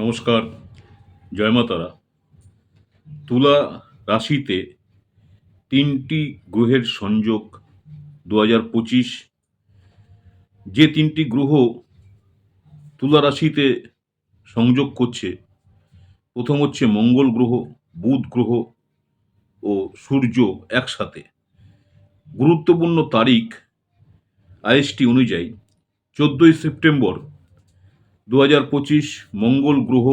নমস্কার, জয় মাতারা তুলা রাশিতে তিনটি গ্রহের সংযোগ দু পঁচিশ। যে তিনটি গ্রহ তুলা রাশিতে সংযোগ করছে, প্রথম হচ্ছে মঙ্গল গ্রহ, বুধ গ্রহ ও সূর্য একসাথে। গুরুত্বপূর্ণ তারিখ আইএসটি অনুযায়ী চোদ্দোই সেপ্টেম্বর দু হাজার পঁচিশ মঙ্গল গ্রহ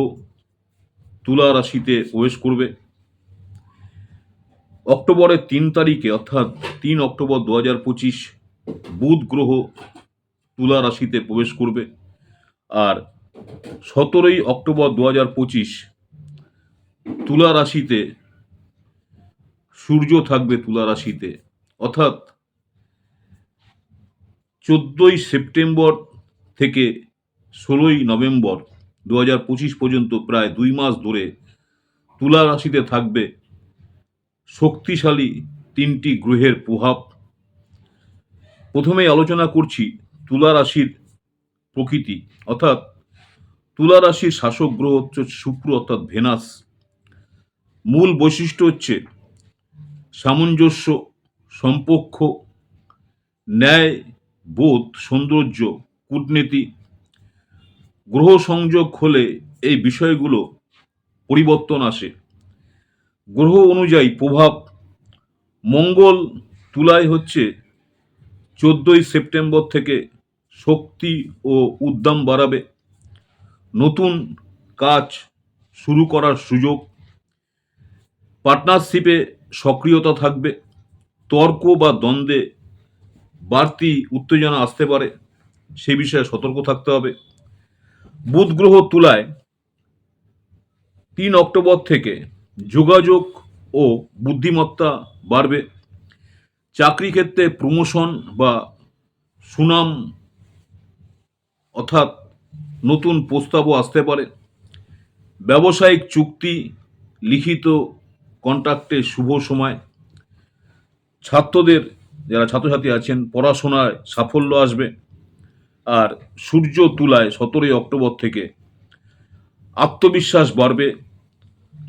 তুলা রাশিতে প্রবেশ করবে। অক্টোবরের তিন তারিখে, অর্থাৎ তিন অক্টোবর দু হাজার পঁচিশ বুধ গ্রহ তুলা রাশিতে প্রবেশ করবে। আর সতেরোই অক্টোবর দু হাজার পঁচিশ তুলা রাশিতে সূর্য থাকবে তুলা রাশিতে। অর্থাৎ চোদ্দোই সেপ্টেম্বর থেকে ষোলোই নভেম্বর দু হাজার পঁচিশ পর্যন্ত প্রায় দুই মাস ধরে তুলা রাশিতে থাকবে শক্তিশালী তিনটি গ্রহের প্রভাব। প্রথমেই আলোচনা করছি তুলা রাশির প্রকৃতি, অর্থাৎ তুলা রাশির শাসক গ্রহ হচ্ছে শুক্র, অর্থাৎ ভেনাস। মূল বৈশিষ্ট্য হচ্ছে সামঞ্জস্য, সম্পক্ষ, ন্যায়, বোধ, সৌন্দর্য, কূটনীতি গ্রহ সংযোগ হলে এই বিষয়গুলো পরিবর্তন আসে। গ্রহ অনুযায়ী প্রভাব, মঙ্গল তুলায় হচ্ছে চোদ্দোই সেপ্টেম্বর থেকে শক্তি ও উদ্যম বাড়াবে। নতুন কাজ শুরু করার সুযোগ। পার্টনারশিপে সক্রিয়তা থাকবে। তর্ক বা দ্বন্দ্বে বাড়তি উত্তেজনা আসতে পারে। সে বিষয়ে সতর্ক থাকতে হবে। বুধ গ্রহ তুলায় তিন অক্টোবর থেকে যোগাযোগ ও বুদ্ধিমত্তা বাড়বে। চাকরি ক্ষেত্রে প্রমোশন বা সুনাম অর্থাৎ নতুন প্রস্তাবও আসতে পারে। ব্যবসায়িক চুক্তি, লিখিত কন্ট্রাক্টে শুভ সময়। ছাত্রদের, যারা ছাত্রছাত্রী আছেন, পড়াশোনায় সাফল্য আসবে। আর সূর্য তুলায় সতেরোই অক্টোবর থেকে আত্মবিশ্বাস বাড়বে।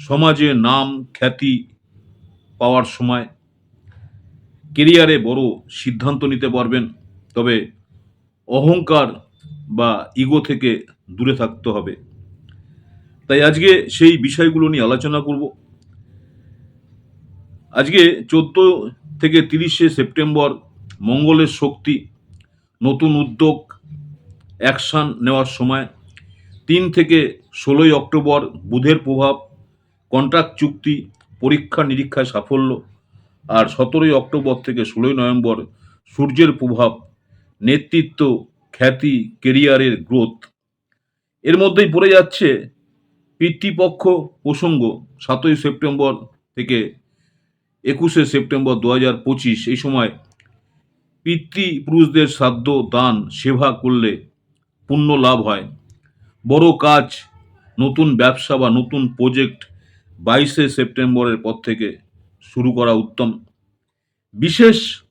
সমাজে নাম, খ্যাতি পাওয়ার সময় কেরিয়ারে বড় সিদ্ধান্ত নিতে পারবেন, তবে অহংকার বা ইগো থেকে দূরে থাকতে হবে। তাই আজকে সেই বিষয়গুলো নিয়ে আলোচনা করব। আজকে চোদ্দ থেকে তিরিশে সেপ্টেম্বর মঙ্গলের শক্তি, নতুন উদ্যোগ অ্যাকশান নেওয়ার সময় তিন থেকে ষোলোই অক্টোবর বুধের প্রভাব, কন্ট্রাক্ট চুক্তি, পরীক্ষা নিরীক্ষায় সাফল্য আর সতেরোই অক্টোবর থেকে ষোলোই নভেম্বর সূর্যের প্রভাব, নেতৃত্ব, খ্যাতি, কেরিয়ারের গ্রোথ। এর মধ্যেই পড়ে যাচ্ছে পিতৃপক্ষ প্রসঙ্গ সাতই সেপ্টেম্বর থেকে একুশে সেপ্টেম্বর দু হাজার পঁচিশ। এই সময় পিতৃপুরুষদের শ্রাদ্ধ দান, সেবা করলে পুণ্য লাভ হয়। বড় কাজ, নতুন ব্যবসা বা নতুন প্রজেক্ট বাইশে সেপ্টেম্বরের পর থেকে শুরু করা উত্তম। বিশেষ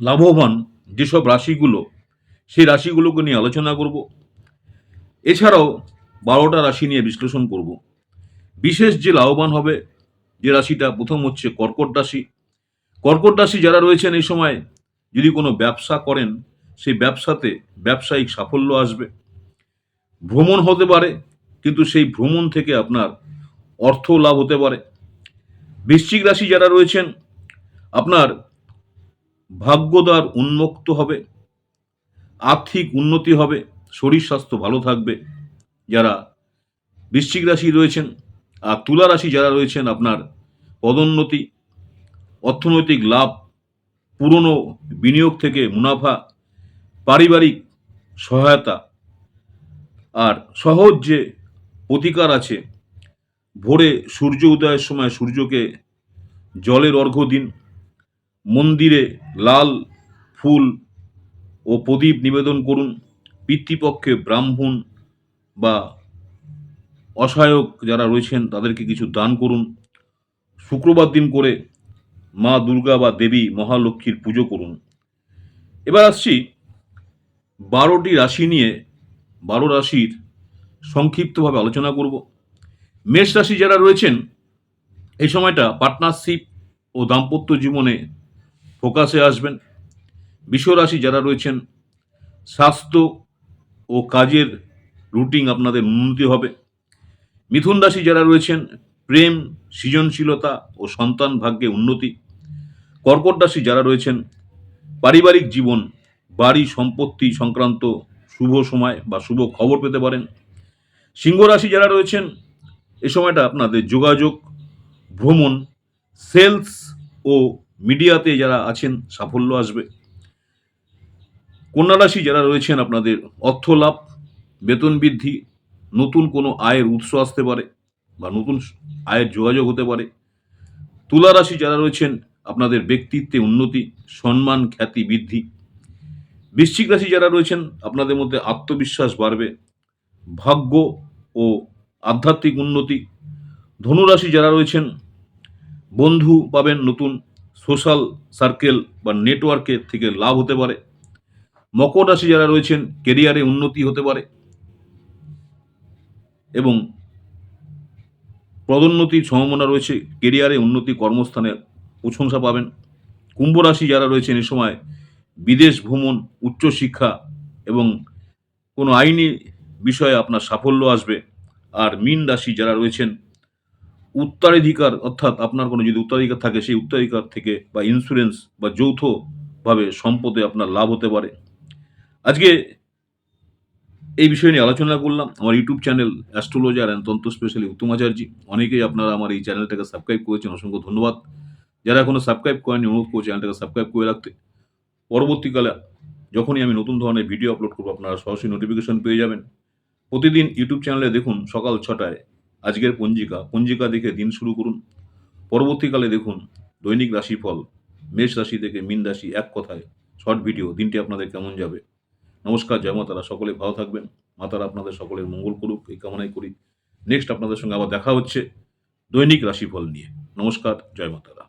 লাভবান যেসব রাশিগুলো, সেই রাশিগুলোকে নিয়ে আলোচনা করব। এছাড়াও বারোটা রাশি নিয়ে বিশ্লেষণ করব। বিশেষ যে লাভবান হবে, যে রাশিটা প্রথম হচ্ছে কর্কট রাশি। কর্কট রাশি যারা রয়েছেন এই সময়, যদি কোনো ব্যবসা করেন সেই ব্যবসাতে ব্যবসায়িক সাফল্য আসবে। ভ্রমণ হতে পারে, কিন্তু সেই ভ্রমণ থেকে আপনার অর্থ লাভ হতে পারে। বৃশ্চিক রাশি যারা রয়েছেন, আপনার ভাগ্যদ্বার উন্মুক্ত হবে, আর্থিক উন্নতি হবে, শরীর স্বাস্থ্য ভালো থাকবে যারা বৃশ্চিক রাশি রয়েছেন আর তুলা রাশি যারা রয়েছেন, আপনার পদোন্নতি, অর্থনৈতিক লাভ, পুরনো বিনিয়োগ থেকে মুনাফা পারিবারিক সহায়তা আর সহজ যে প্রতিকার আছে, ভোরে সূর্য উদয়ের সময় সূর্যকে জলের অর্ঘ্য দিন, মন্দিরে লাল ফুল ও প্রদীপ নিবেদন করুন, পিতৃপক্ষে ব্রাহ্মণ বা অসহায়ক যারা রয়েছেন তাদেরকে কিছু দান করুন। শুক্রবার দিন করে মা দুর্গা বা দেবী মহালক্ষ্মীর পুজো করুন। এবার আসছি বারোটি রাশি নিয়ে, বারো রাশির সংক্ষিপ্তভাবে আলোচনা করব। মেষ রাশি যারা রয়েছেন, এই সময়টা পার্টনারশিপ ও দাম্পত্য জীবনে ফোকাসে আসবেন। বিশ্ব রাশি যারা রয়েছেন, স্বাস্থ্য ও কাজের রুটিন আপনাদের উন্নতি হবে। মিথুন রাশি যারা রয়েছেন, প্রেম, সৃজনশীলতা ও সন্তান ভাগ্যে উন্নতি। কর্কট রাশি যারা রয়েছেন, পারিবারিক জীবন বাড়ি সম্পত্তি সংক্রান্ত শুভ সময় বা শুভ খবর পেতে পারেন। সিংহ রাশি যারা রয়েছেন, এ সময়টা আপনাদের যোগাযোগ, ভ্রমণ, সেলস ও মিডিয়াতে যারা আছেন, সাফল্য আসবে। কন্যা রাশি যারা রয়েছেন, আপনাদের অর্থ লাভ, বেতন বৃদ্ধি, নতুন কোনো আয়ের উৎস আসতে পারে বা নতুন আয়ের যোগাযোগ হতে পারে। তুলা রাশি যারা রয়েছেন, আপনাদের ব্যক্তিত্বে উন্নতি, সম্মান, খ্যাতি, বৃদ্ধি বৃশ্চিক রাশি যারা রয়েছেন, আপনাদের মধ্যে আত্মবিশ্বাস বাড়বে, ভাগ্য ও আধ্যাত্মিক উন্নতি। ধনুরাশি যারা রয়েছেন, বন্ধু পাবেন নতুন সোশ্যাল সার্কেল বা নেটওয়ার্কের থেকে লাভ হতে পারে। মকর রাশি যারা রয়েছেন, কেরিয়ারে উন্নতি হতে পারে এবং পদোন্নতির সম্ভাবনা রয়েছে, কেরিয়ারে উন্নতি কর্মস্থানে প্রশংসা পাবেন। কুম্ভ রাশি যারা রয়েছেন এ সময় বিদেশ ভ্রমণ উচ্চশিক্ষা এবং কোনো আইনি বিষয়ে আপনার সাফল্য আসবে। আর মিন রাশি যারা রয়েছেন, উত্তরাধিকার অর্থাৎ আপনার কোনো যদি উত্তরাধিকার থাকে, সেই উত্তরাধিকার থেকে বা ইন্স্যুরেন্স বা যৌথভাবে সম্পদে আপনার লাভ হতে পারে। আজকে এই বিষয় নিয়ে আলোচনা করলাম। আমার ইউটিউব চ্যানেল অ্যাস্ট্রোলজার অ্যান্ড তন্ত্র স্পেশালি উত্তম আচার্যি। অনেকেই আপনারা আমার এই চ্যানেলটাকে সাবস্ক্রাইব করেছেন, অসংখ্য ধন্যবাদ। যারা এখনও সাবস্ক্রাইব করেনি অনুরোধ করছি চ্যানেলটাকে সাবস্ক্রাইব করে রাখতে। পরবর্তীকালে যখনই আমি নতুন ধরনের ভিডিও আপলোড করব, আপনারা সরাসরি নোটিফিকেশন পেয়ে যাবেন। প্রতিদিন ইউটিউব চ্যানেলে দেখুন সকাল ছটায় আজকের পঞ্জিকা। পঞ্জিকা দেখে দিন শুরু করুন। পরবর্তীকালে দেখুন দৈনিক রাশিফল, মেষ রাশি থেকে মিন রাশি এক কথায় শর্ট ভিডিও দিনটি আপনাদের কেমন যাবে? নমস্কার, জয় মাতারা। সকলে ভালো থাকবেন। মাতারা আপনাদের সকলের মঙ্গল করুক, এই কামনাই করি। নেক্সট আপনাদের সঙ্গে আবার দেখা হচ্ছে দৈনিক রাশিফল নিয়ে। নমস্কার, জয় মাতারা।